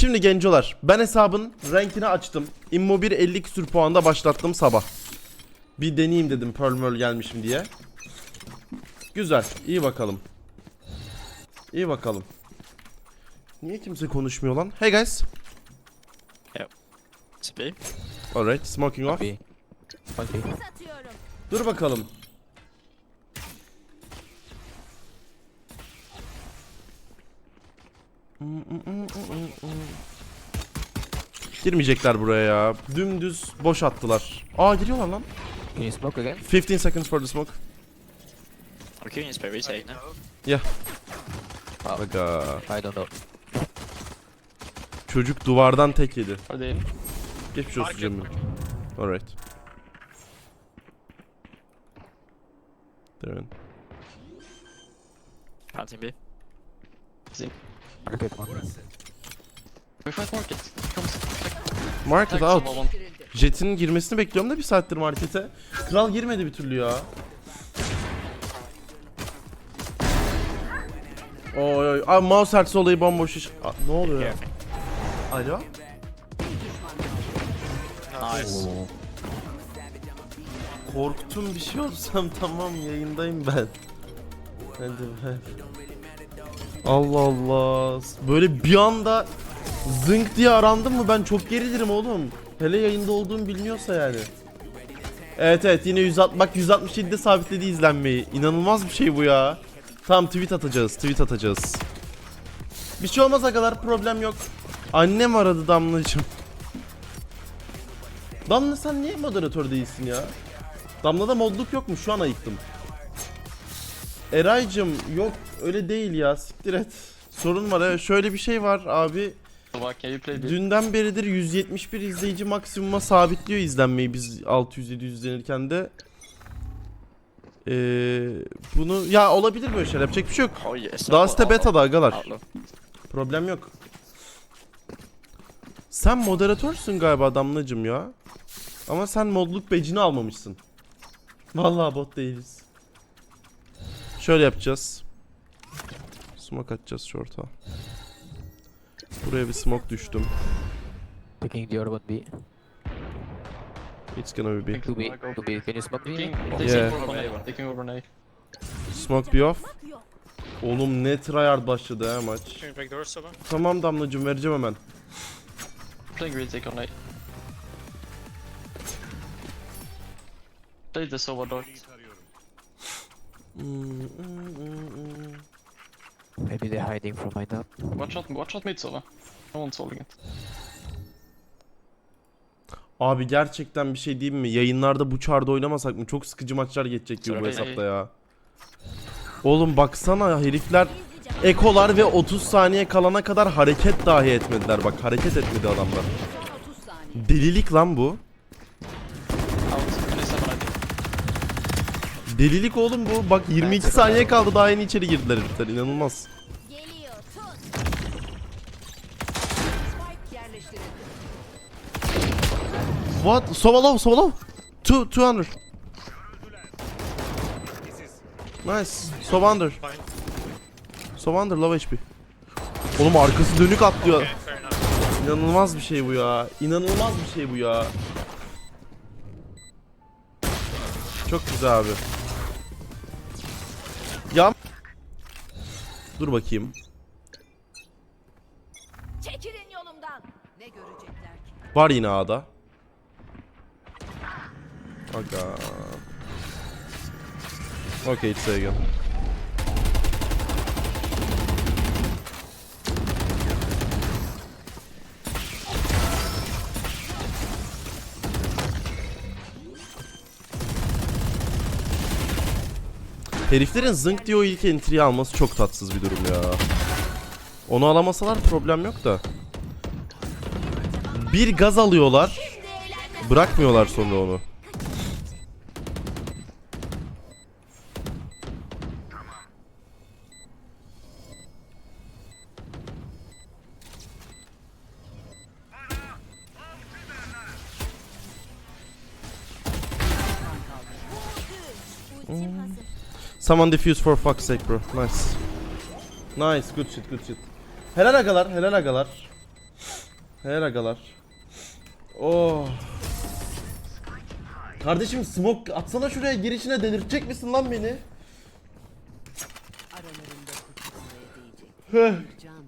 Şimdi gencolar ben hesabın rankini açtım. Immo 1 50 küsür puanda başlattım sabah. Bir deneyeyim dedim Pearl Merl gelmişim diye. Güzel iyi bakalım. İyi bakalım. Niye kimse konuşmuyor lan? Hey guys. B. Alright smoking off. Satıyorum. Dur bakalım. Girmeyecekler buraya ya. Dümdüz boş attılar. Aa giriyorlar lan. Can you smoke again? 15 seconds for the smoke. I'm queuing is by retake now. Aga. I don't know. Çocuk duvardan tek yedi. İn? Geçmiş olsun canım. Alright. They're in. Planting B. Market one. We fight market. Market out. Jet'in girmesini bekliyorum da bir saattir markete. Kral girmedi bir türlü ya. Oy oy. Abi mouse hertz olayı bomboş iş. Aa, ne oluyor ya? Alo? Nice. Korktum bir şey olsam tamam yayındayım ben. Hadi ben. Allah Allah. Böyle bir anda zınk diye arandım mı ben çok gerilirim oğlum. Hele yayında olduğum biliniyorsa yani. Evet evet yine 160 bak 167'de sabitledi izlenmeyi. İnanılmaz bir şey bu ya. Tamam tweet atacağız tweet atacağız. Bir şey olmaz agalar problem yok. Annem aradı Damlacığım. Damla sen niye moderatör değilsin ya? Damla'da modluk yok mu? Şu an ayıktım. Eraycım yok öyle değil ya siktir et. Sorun var evet şöyle bir şey var abi. Dünden beridir 171 izleyici maksimuma sabitliyor izlenmeyi biz 600-700 izlenirken de. Ee, bunu ya olabilir böyle şeyler yapacak bir şey yok. Oh yes. Daha site beta'da agalar. Problem yok. Sen moderatörsün galiba Damlacım ya. Ama sen modluk becini almamışsın. Vallahi bot değiliz. Şöyle yapacağız. Smoke atacağız short'a. Buraya bir smoke düştüm. Picking the one B. It's gonna be big. Two B. Two B. Can you smoke B? Yeah. Taking over A. Smoke bir off. Oğlum ne tryhard başladı ha maç. Tamam Damlacım vereceğim hemen. Playing retake on A. Play the Maybe they're hiding from my top. Watch out, watch out mid Sova. No one's holding it. Abi gerçekten bir şey diyeyim mi? Yayınlarda bu çarda oynamasak mı? Çok sıkıcı maçlar geçecek gibi bu Sorry. hesapta ya. Oğlum baksana herifler ekolar ve 30 saniye kalana kadar hareket dahi etmediler. Bak hareket etmedi adamlar. Son 30 saniye. Delilik lan bu. Out. Finish seven I think. Delilik oğlum bu. Bak 22 saniye kaldı daha yeni içeri girdiler herifler. İnanılmaz. Geliyor. Tut. Spike yerleştirildi. What? Sovalov, Sovalov. Two, 200. Nice. Sovander. Sovander low HP. Oğlum arkası dönük atlıyor. İnanılmaz bir şey bu ya. İnanılmaz bir şey bu ya. Çok güzel abi. Ya Dur bakayım. Çekilin yolumdan. Ne görecekler ki? Var yine A'da. Aga. Okay, it's A Heriflerin zınk diye o ilk entry'yi alması çok tatsız bir durum ya. Onu alamasalar problem yok da. Bir gaz alıyorlar. Bırakmıyorlar sonra onu. Someone defuse for fuck's sake bro. Nice. Nice, good shit, good shit. Helal agalar, helal agalar. Her agalar. Oh. Kardeşim smoke atsana şuraya girişine delirtecek misin lan beni?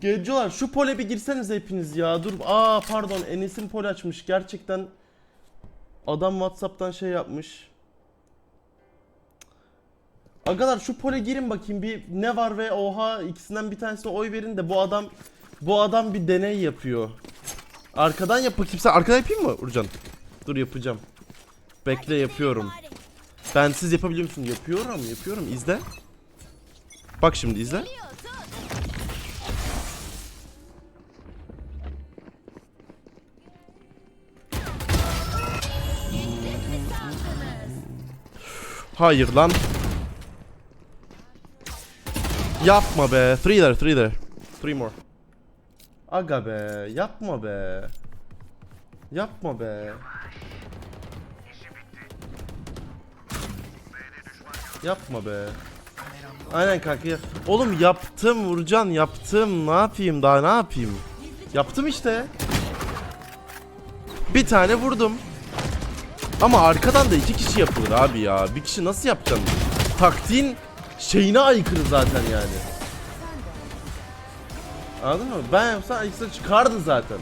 Gencolar şu pole bir girseniz hepiniz ya. Dur. Aa pardon Enes'in pol açmış. Gerçekten adam Whatsapp'tan şey yapmış. Agalar şu pole girin bakayım bir ne var ve oha ikisinden bir tanesine oy verin de bu adam bu adam bir deney yapıyor. Arkadan yap bakayım sen arkadan yapayım mı Urcan? Dur yapacağım. Bekle yapıyorum. Ben siz yapabiliyor musun? Yapıyorum yapıyorum izle. Bak şimdi izle. Hayır lan. Yapma be. Three there, three there. Three more. Aga be, yapma be. Yapma be. Yapma be. Aynen kanka. Oğlum yaptım Vurcan yaptım. Ne yapayım daha ne yapayım? Yaptım işte. Bir tane vurdum. Ama arkadan da iki kişi yapılır abi ya. Bir kişi nasıl yapacaksın? Taktiğin şeyine aykırı zaten yani. Anladın mı? Ben yapsam ikisi çıkardı zaten.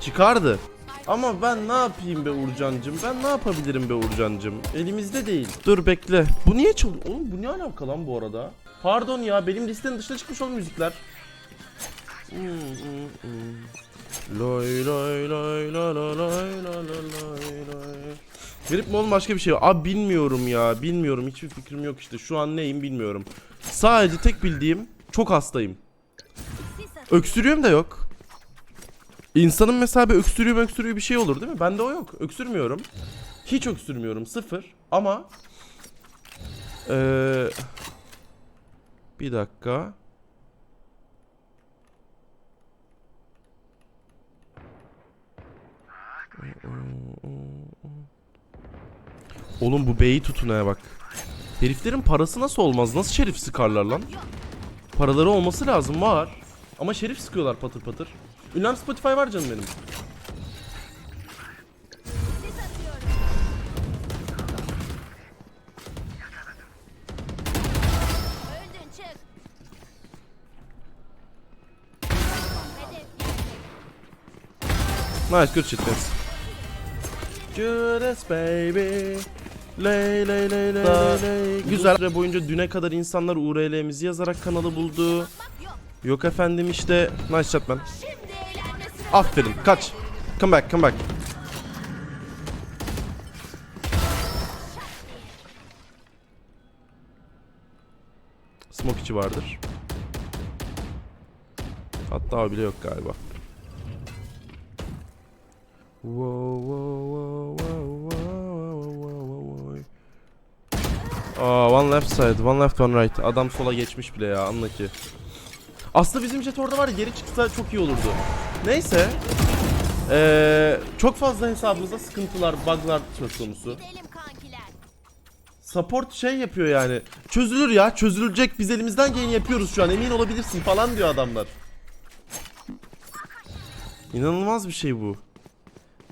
Çıkardı. Ama ben ne yapayım be Urcancım? Ben ne yapabilirim be Urcancım? Elimizde değil. Dur bekle. Bu niye çalıyor? Oğlum bu ne alaka lan bu arada? Pardon ya benim listenin dışına çıkmış oğlum müzikler. Loy loy loy loy loy loy loy loy loy. Garip mi oğlum başka bir şey var? Abi bilmiyorum ya bilmiyorum hiçbir fikrim yok işte şu an neyim bilmiyorum. Sadece tek bildiğim çok hastayım. Öksürüğüm de yok. İnsanın mesela bir öksürüğü öksürüğü bir şey olur değil mi? Bende o yok. Öksürmüyorum. Hiç öksürmüyorum. Sıfır. Ama ee, bir dakika. Oğlum bu beyi tutun ha bak. Heriflerin parası nasıl olmaz? Nasıl şerif sıkarlar lan? Paraları olması lazım var. Ama şerif sıkıyorlar patır patır. Ünlem Spotify var canım benim. Nice good shit guys. Judas baby. Lay lay lay lay lay lay. Güzel süre boyunca düne kadar insanlar URL'mizi yazarak kanalı buldu. yok. Efendim işte. Nice chat man. Aferin kaç. Come back come back. Smoke içi vardır. Hatta bile yok galiba. Wow, wow, wow, wow, wow, Aa, one left side, one left, one right. Adam sola geçmiş bile ya, anla ki. Aslında bizim jet orada var ya, geri çıksa çok iyi olurdu. Neyse. Ee, çok fazla hesabımızda sıkıntılar, bug'lar söz konusu. Support şey yapıyor yani. Çözülür ya, çözülecek. Biz elimizden geleni yapıyoruz şu an. Emin olabilirsin falan diyor adamlar. İnanılmaz bir şey bu.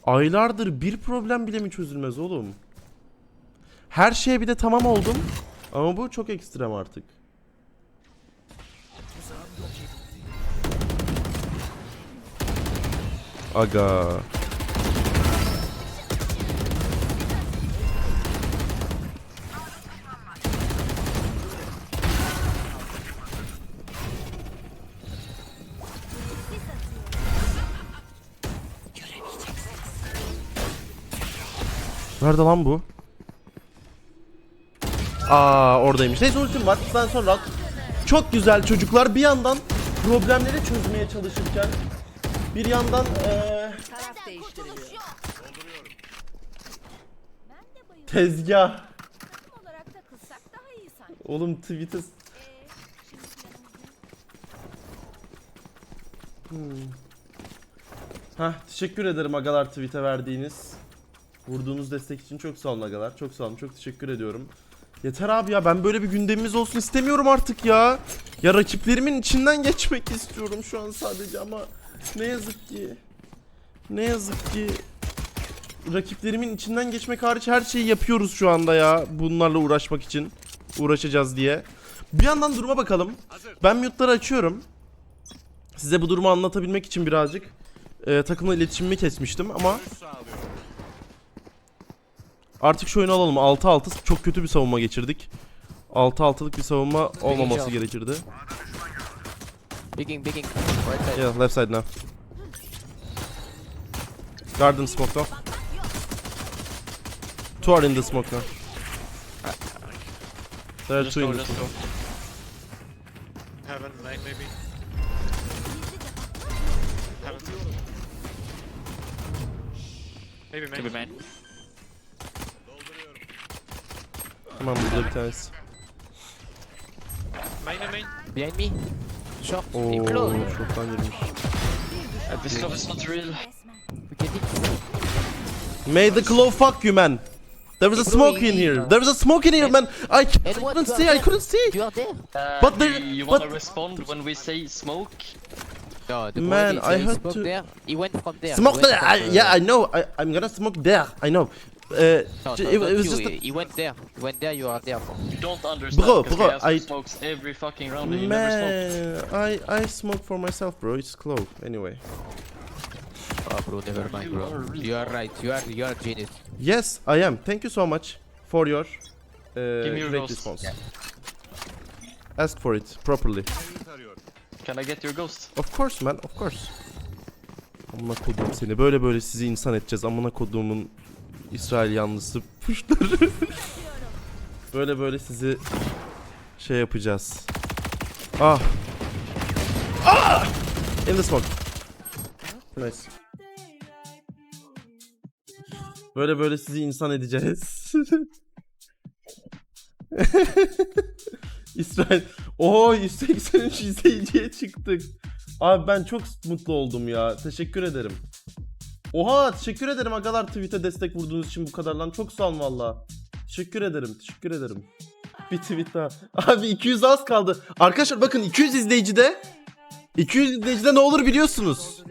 Aylardır bir problem bile mi çözülmez oğlum? Her şeye bir de tamam oldum. Ama bu çok ekstrem artık. Aga. Nerede lan bu? Aa oradaymış. Neyse ultim var. Sen sonra. Çok güzel çocuklar bir yandan problemleri çözmeye çalışırken bir yandan. Ben bayıldım. tezgah. Oğlum tweet'e Ee, ne? Hah teşekkür ederim agalar tweet'e verdiğiniz. Vurduğunuz destek için çok sağ olun agalar. Çok sağ olun. Çok teşekkür ediyorum. Yeter abi ya ben böyle bir gündemimiz olsun istemiyorum artık ya. Ya rakiplerimin içinden geçmek istiyorum şu an sadece ama ne yazık ki. Ne yazık ki rakiplerimin içinden geçmek hariç her şeyi yapıyoruz şu anda ya. Bunlarla uğraşmak için. Uğraşacağız diye. Bir yandan duruma bakalım. Ben mute'ları açıyorum. Size bu durumu anlatabilmek için birazcık e, takımla iletişimimi kesmiştim ama artık şu oyunu alalım. 6-6 çok kötü bir savunma geçirdik. 6-6'lık bir savunma olmaması gerekirdi. Bigging, bigging. Right side. Yeah, left side now. Garden smoke now. Two are in the smoke now. There are Just two go, in the smoke. Heaven, main maybe. Heaven. Maybe main. Could be main. Tamam burada bir tanesi. Main main. Behind me. Short. Oo, In close. şoktan girmiş. Uh, this stuff is not real. We get it. May the claw fuck you man. There was a smoke in here. There was a smoke in here man. I And couldn't see. I couldn't see. You are there. Uh, But there- you, you but- wanna respond when we say smoke? No, the Man, I he had to- there. He went from there. Smoke there. from, I, yeah, I know. I, I'm gonna smoke there. I know. Uh, No, no, it, it was you. just. He went there. He went there. You are there. Bro. You don't understand. Bro, bro, I- smokes every fucking round and you never smoke. Man, I I smoke for myself, bro. It's clove. Anyway. Oh, bro, never mind, You bro. You are right. You are you are genius. Yes, I am. Thank you so much for your uh, Give me your great ghost. response. Ask for it properly. Can I get your ghost? Of course man, of course. Amına kodum seni. Böyle böyle sizi insan edeceğiz. Amına kodumun İsrail yanlısı puşları. böyle böyle sizi şey yapacağız. Ah. Ah! In the smoke. Nice. Böyle böyle sizi insan edeceğiz. İsrail. Oo 183 izleyiciye çıktık. Abi ben çok mutlu oldum ya. Teşekkür ederim. Oha teşekkür ederim agalar tweet'e destek vurduğunuz için bu kadar lan. Çok sağ olun valla. Teşekkür ederim. Teşekkür ederim. Bir tweet daha. Abi 200 az kaldı. Arkadaşlar bakın 200 izleyicide 200 izleyicide ne olur biliyorsunuz.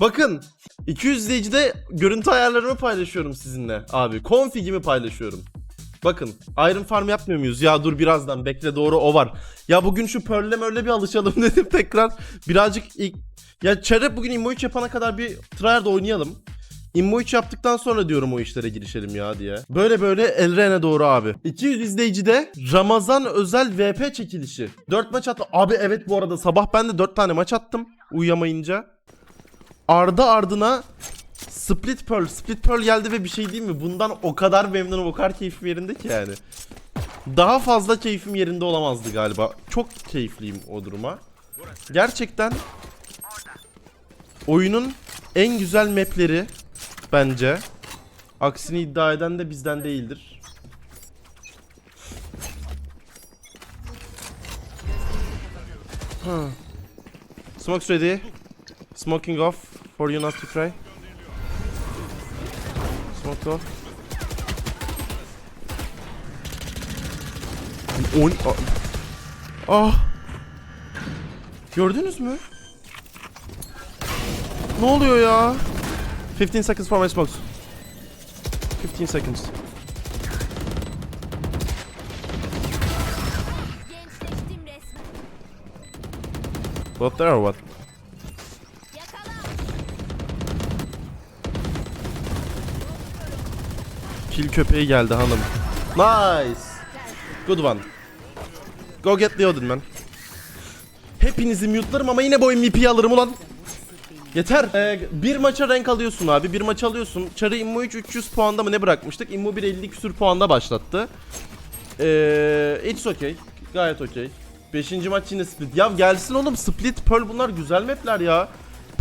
Bakın 200 izleyicide görüntü ayarlarımı paylaşıyorum sizinle abi. Config'imi paylaşıyorum. Bakın Iron Farm yapmıyor muyuz? Ya dur birazdan bekle doğru o var. Ya bugün şu Pearl'le öyle bir alışalım dedim tekrar. Birazcık ilk... Ya Çarep bugün Immo 3 yapana kadar bir tryhard oynayalım. Immo 3 yaptıktan sonra diyorum o işlere girişelim ya diye. Böyle böyle Elren'e doğru abi. 200 izleyicide Ramazan özel VP çekilişi. 4 maç attı. Abi evet bu arada sabah ben de 4 tane maç attım uyuyamayınca. Ardı ardına Split Pearl. Split Pearl geldi ve bir şey değil mi? Bundan o kadar memnunum, o kadar keyfim yerinde ki yani. Daha fazla keyfim yerinde olamazdı galiba. Çok keyifliyim o duruma. Gerçekten oyunun en güzel mapleri bence. Aksini iddia eden de bizden değildir. Huh. Smoke's ready. Smoking off for you not to try. Smoke. On... Ah. Gördünüz mü? Ne oluyor ya? 15 seconds for my smokes. 15 seconds. What there or what? Kil köpeği geldi hanım. Nice. Good one. Go get the Odin man. Hepinizi mute'larım ama yine bu MVP'yi alırım ulan. Yeter. Ee, bir maça renk alıyorsun abi. Bir maç alıyorsun. Çarı Immo 3 300 puanda mı ne bırakmıştık? Immo 1 50 küsür puanda başlattı. Ee, it's okay. Gayet okay. Beşinci maç yine split. Ya gelsin oğlum split Pearl bunlar güzel mapler ya.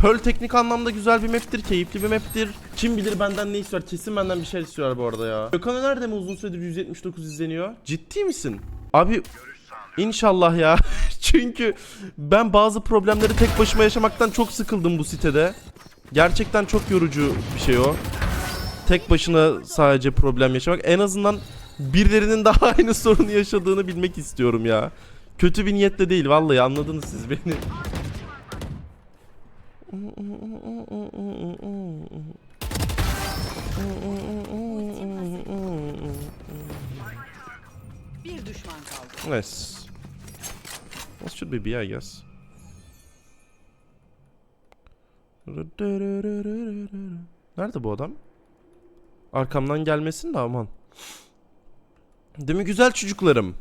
Pearl teknik anlamda güzel bir maptir, keyifli bir maptir. Kim bilir benden ne istiyor? Kesin benden bir şey istiyor bu arada ya. Gökhan Öner de mi uzun süredir 179 izleniyor? Ciddi misin? Abi inşallah ya. Çünkü ben bazı problemleri tek başıma yaşamaktan çok sıkıldım bu sitede. Gerçekten çok yorucu bir şey o. Tek başına sadece problem yaşamak. En azından birilerinin daha aynı sorunu yaşadığını bilmek istiyorum ya. Kötü bir niyetle değil vallahi anladınız siz beni. Bir düşman kaldı. Nice. That should be B, I guess. Nerede bu adam? Arkamdan gelmesin de aman. Değil mi güzel çocuklarım?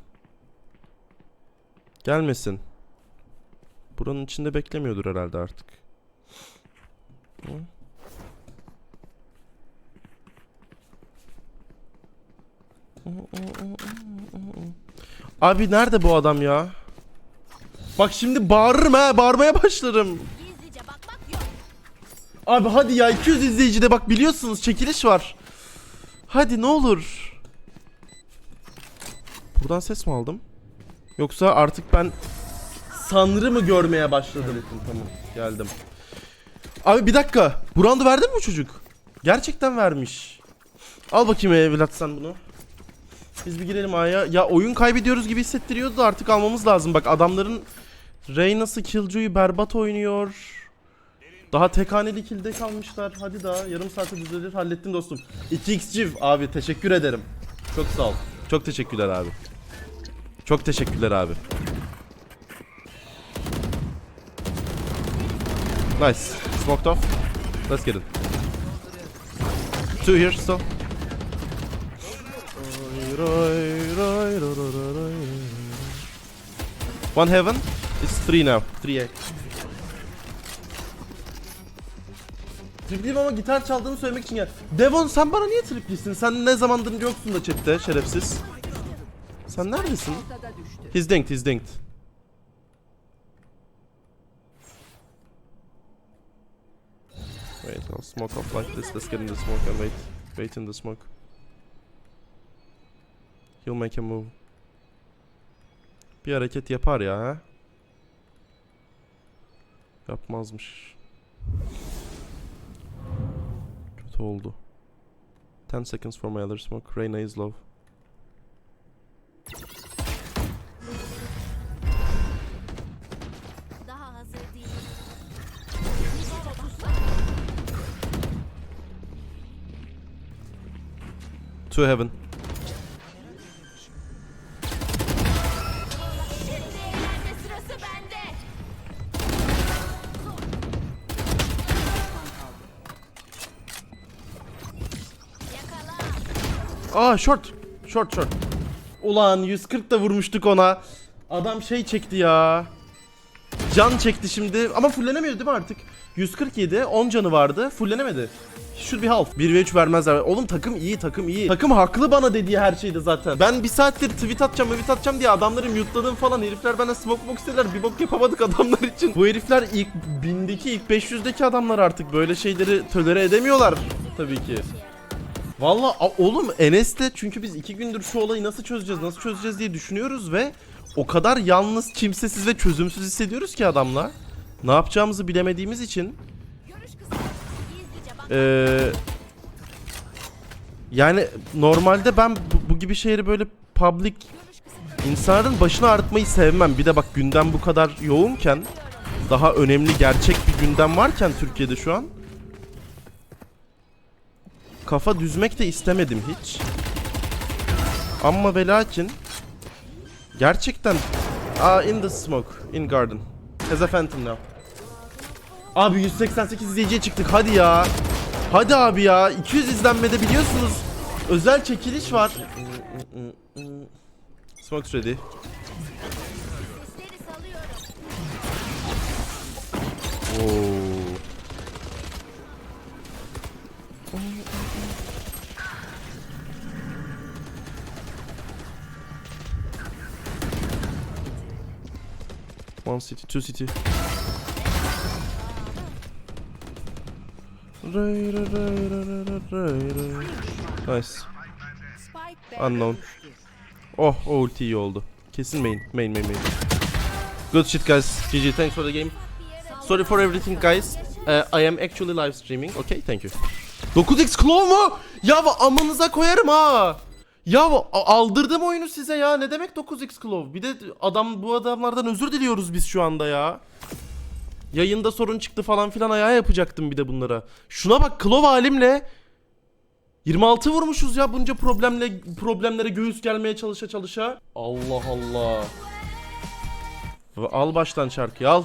Gelmesin. Buranın içinde beklemiyordur herhalde artık. Hı? Abi nerede bu adam ya? Bak şimdi bağırırım ha, bağırmaya başlarım. Abi hadi ya 200 izleyicide bak biliyorsunuz çekiliş var. Hadi ne olur. Buradan ses mi aldım? Yoksa artık ben Sanrı mı görmeye başladım? Tamam geldim. Abi bir dakika. Bu roundu verdi mi bu çocuk? Gerçekten vermiş. Al bakayım evlat sen bunu. Biz bir girelim A'ya. Ya oyun kaybediyoruz gibi hissettiriyordu da artık almamız lazım. Bak adamların Reyna'sı Killjoy'u berbat oynuyor. Daha tek haneli kill'de kalmışlar. Hadi daha yarım saate düzelir. Hallettim dostum. 2x Civ abi teşekkür ederim. Çok sağ ol. Çok teşekkürler abi. Çok teşekkürler abi. Nice. Smoked off. Let's get it. Two here still. One heaven. It's three now. Three A. Tripliyim ama gitar çaldığını söylemek için gel. Devon sen bana niye triplisin? Sen ne zamandır yoksun da chatte şerefsiz. Sen neredesin? He's dinked, he's dinked. Wait, I'll smoke off like this. Let's get in the smoke and wait. Wait in the smoke. He'll make a move. Bir hareket yapar ya ha? Yapmazmış. Kötü oldu. 10 seconds for my other smoke. Reyna is low. Two heaven. Aa short. Short short. Ulan 140 da vurmuştuk ona. Adam şey çekti ya. Can çekti şimdi ama fullenemiyor değil mi artık? 147 10 canı vardı fullenemedi. Should be half. 1 ve 3 vermezler. Oğlum takım iyi takım iyi. Takım haklı bana dediği her şeyde zaten. Ben bir saattir tweet atacağım tweet atacağım diye adamları mute'ladım falan. Herifler bana smoke box istediler. Bir bok yapamadık adamlar için. Bu herifler ilk 1000'deki ilk 500'deki adamlar artık. Böyle şeyleri tölere edemiyorlar tabii ki. Valla oğlum Enes'te çünkü biz iki gündür şu olayı nasıl çözeceğiz nasıl çözeceğiz diye düşünüyoruz ve o kadar yalnız, kimsesiz ve çözümsüz hissediyoruz ki adamla. Ne yapacağımızı bilemediğimiz için ee, yani normalde ben bu, bu gibi şeyleri böyle public insanların başını ağrıtmayı sevmem. Bir de bak gündem bu kadar yoğunken daha önemli gerçek bir gündem varken Türkiye'de şu an kafa düzmek de istemedim hiç. Ama ve lakin gerçekten Aa in the smoke in garden. As a phantom now. Abi 188 izleyiciye çıktık hadi ya. Hadi abi ya 200 izlenmede biliyorsunuz. Özel çekiliş var. Smoke's ready. Oo. One city, two city. Ray, ray, ray, ray, ray, ray, ray. Nice. Unknown. Oh, o ulti iyi oldu. Kesin main, main, main, main. Good shit guys. GG, thanks for the game. Sorry for everything guys. Uh, I am actually live streaming. Okay, thank you. 9x Claw mu? Ya amınıza koyarım ha. Ya aldırdım oyunu size ya. Ne demek 9x Claw? Bir de adam bu adamlardan özür diliyoruz biz şu anda ya. Yayında sorun çıktı falan filan ayağa yapacaktım bir de bunlara. Şuna bak Claw halimle 26 vurmuşuz ya bunca problemle problemlere göğüs gelmeye çalışa çalışa. Allah Allah. Al baştan şarkıyı al.